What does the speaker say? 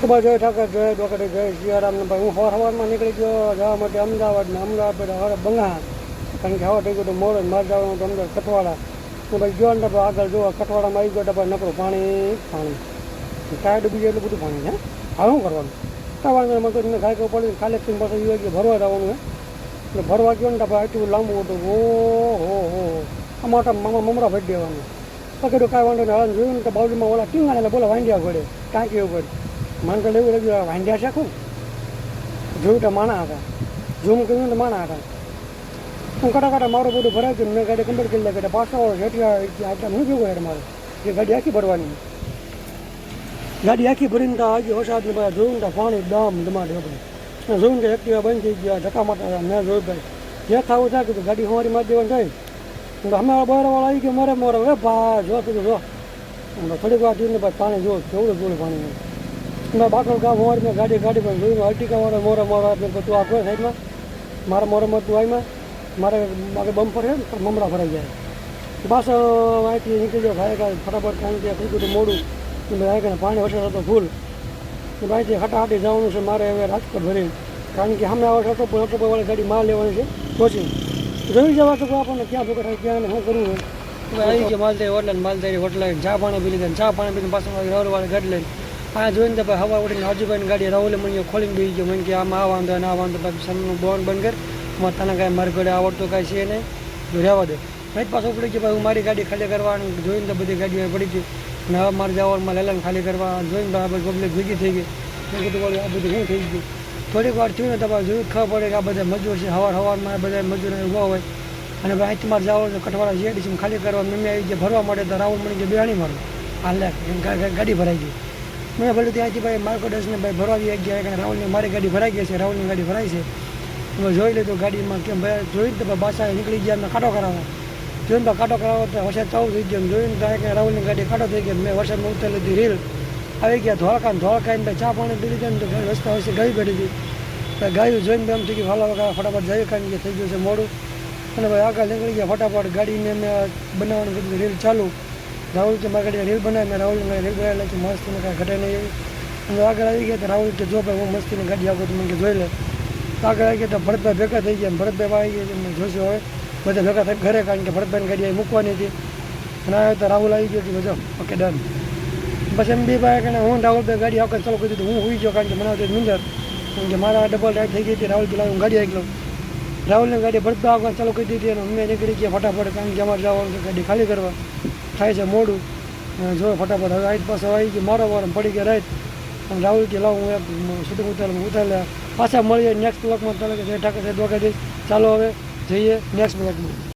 સુભાષ જય ઠાકર, જય ડોકરે જય સિયારામ ભાઈ. હું સવાર સવારમાં નીકળી ગયો, જવા માટે અમદાવાદ ને અમદાવાદ, હવે બંગા. કારણ કે હવે થઈ ગયું તો મોડો ને મારે જવાનું તો અમદાવાદ કઠવાડા હું ભાઈ ગયો ને આગળ જોવા કઠવાડામાં આવી ગયો ડબ્બા નકરું પાણી પાણી. ટાયર ડૂબી જાય એટલું બધું પાણી છે હવે શું કરવાનું? કાંઈ મેં નહીં, મને ખાઈ ખબર પડી ખાલી કાલેક્શન પાસે યુવા કે ભરવા જવાનું, હે? એટલે ભરવા ગયો ને ભાઈ આટલું લાંબુ હતું. ઓ હો હો. આ મોટા મામા મમરા ભરી દેવાનું. પકડ્યું કાંઈ વાંધો નહીં હવે જોયું ને તો બાજુમાં ઓલા ટીંગાને બોલા વાંડ્યા ઘડે. ટાંકી ઉપર મને તો લેવું લાગ્યું વાંધ્યા છે શું જોયું તો માણા હતા. ઝૂમ કર્યું તો માણા હતા. હું કટા કટા મારું બધું ભરાય ગયું મેં ગાડી કમ્પ્લીટ કરી લાગે પાછો આટલા હું જોયું યાર મારે. એ ગાડી આખી ભરવાની. ગાડી આખી ભરીને તો આજે વરસાદને બધા જોયું તો પાણી દમ દમાડે આપણે જોયું કે એક્ટિવા બંધ થઈ ગયા, ધક્કા મારતા મેં જોયું ભાઈ જે થવું થાય કે ગાડી અમારી મારી દેવાની થાય. હું તો અમે બહારવાળા આવી ગયો મારે, મોરે હવે ભા, જો, તું જો. થોડીક વાર જોઈને ભાઈ પાણી જો કેવડું જોડે પાણી? મેં બાકડ ગામ હોવાથી મેં ગાડી ગાડી પણ જોયું અર્ટિકા વાળો મોરે મોરો મેં તું આખો સાઈડમાં? મારા મોરે મોર તું આવીમાં મારે મારે ને તો મમરા ભરાઈ જાય. બસ અહીંથી નીકળી ગયો, ભાઈ કાંઈ ફટાફટ કારણ કે થઈ ગયું મોડું. ભાઈ કે પાણી વરસાદ હતો ફૂલ અહીંથી હટાહટી જવાનું છે, મારે હવે રાજકોટ ભરી કારણ કે સામે આવે હતો પણ વાળી ગાડી માલ લેવાની છે. પહોંચી જોઈ જવા તો આપણને ક્યાં ભેગા થાય, ક્યાં શું કરવું હોય? આવી ગયા માલધારી હોટલ માલધારી હોટલ ચા પાણી પી લીધા ચા પાણી પીને પાછું રાવલવાળી ગાડી લઈને આ જોઈને તો ભાઈ હવા ઉડીને હજુભાઈની ગાડી રાહુલે મને ખોલીને બેસી ગયો. મને કે આમાં આ વાંધો ને આ વાંધો પછી સામેનું બોન બંધ કર. અમારે તને કાંઈ મારી ઘરે આવડતું કાંઈ છે નહીં. તો રહેવા દે. મેં પાછું ઉપડી ગયો ભાઈ હું મારી ગાડી ખાલી કરવાની, જોઈને તો બધી ગાડીઓ પડી ગઈ. અને હવે મારે જવામાં લેલાને ખાલી કરવા જોઈને તો આ પબ્લિક ભેગી થઈ ગઈ. મેં કીધું, બોલું, આ બધું શું થઈ ગયું થોડીક વાર થયું ને તમારે જોયું, ખબર પડે કે આ બધા મજૂર છે. હવાર હવારમાં બધા મજૂર ઊભા હોય. અને ભાઈ અહીંથી મારે જવાનું છે કઠવાડા છે ખાલી કરવા. મેં આવી ગયા ભરવા માટે તો રાહુલ મળી ગયો, બિહાણી મારું હાલ ગાડી ભરાઈ ગઈ. મેં ભલે ત્યાંથી ભાઈ માર્કોડસને ભાઈ ભરવા ગયા કારણ રાહુલની મારી ગાડી ભરાઈ ગઈ છે, રાહુલની ગાડી ભરાઈ છે. મેં જોઈ લીધું ગાડીમાં કેમ ભાઈ જોઈને તો ભાઈ બાસા નીકળી ગયા મેં કાંટો કરાવવા. જોઈને તો કાંટો કરાવવા તો વરસાદ ચાલુ થઈ ગયો. જોઈને તો કે રાહુલની ગાડી કાંટો થઈ ગયો મેં વરસાદમાં ઉતરી લીધી રીલ. આવી ગયા ધોળકા ને ધોળકા ને ભાઈ ચા પાણી પી લીધા ને તો રસ્તા વચ્ચે ગઈ પડી હતી. ગાયું જોઈને એમ થઈ ગયું હાલા વગર ફટાફટ જાય કારણ કે થઈ ગયું છે મોડું. અને ભાઈ આગળ નીકળી ગયા ફટાફટ ગાડીને મેં બનાવવાનું રીલ ચાલુ. રાહુલ કે મારી ગાડી રીલ બનાવી, મેં રાહુલ રીલ બનાવેલા છે મસ્ત ને કાંઈ ઘટે નહીં એવી. અને આગળ આવી ગયા તો રાહુલ કે જો ભાઈ હું મસ્તીની ગાડી આપું તો મને કે જોઈ લે. તો આગળ આવી ગયા તો ભરતભાઈ ભેગા થઈ ગયા અને ભરતભાઈ આવી ગયા મેં જોશું હવે. બધા ભેગા થઈ ઘરે કારણ કે ભરતભાઈની ગાડી અહીં મૂકવાની હતી. અને આવ્યો તો રાહુલ આવી ગયો કે જો ઓકે ડન બસ એમ બી ભાઈ કે હું રાહુલભાઈ ગાડી આખો ચાલુ કરી દીધું, હું હોઈ ગયો કારણ કે મને આવતી નીંદર કારણ કે મારા ડબલ રાઈડ થઈ ગઈ હતી, રાહુલ પેલા હું ગાડી આવી ગયો રાહુલની ગાડી ભરતભાઈ આગળ ચાલુ કરી દીધી અને અમે નીકળી ગયા ફટાફટ, કારણ કે અમારે જવાનું છે ગાડી ખાલી કરવા. થાય છે મોડું. જો ફટાફટ હવે રાઈટ પાસે આવી ગઈ મારો વાર પડી ગયા રાઈટ અને રાહુલ કે, લાવું એક શૂટિંગ ઉતાર ઉતાર પાછા મળીએ નેક્સ્ટ બ્લોકમાં તને કે જય ઠાકર સાહેબ વખતે ચાલો હવે જઈએ નેક્સ્ટ બ્લોકમાં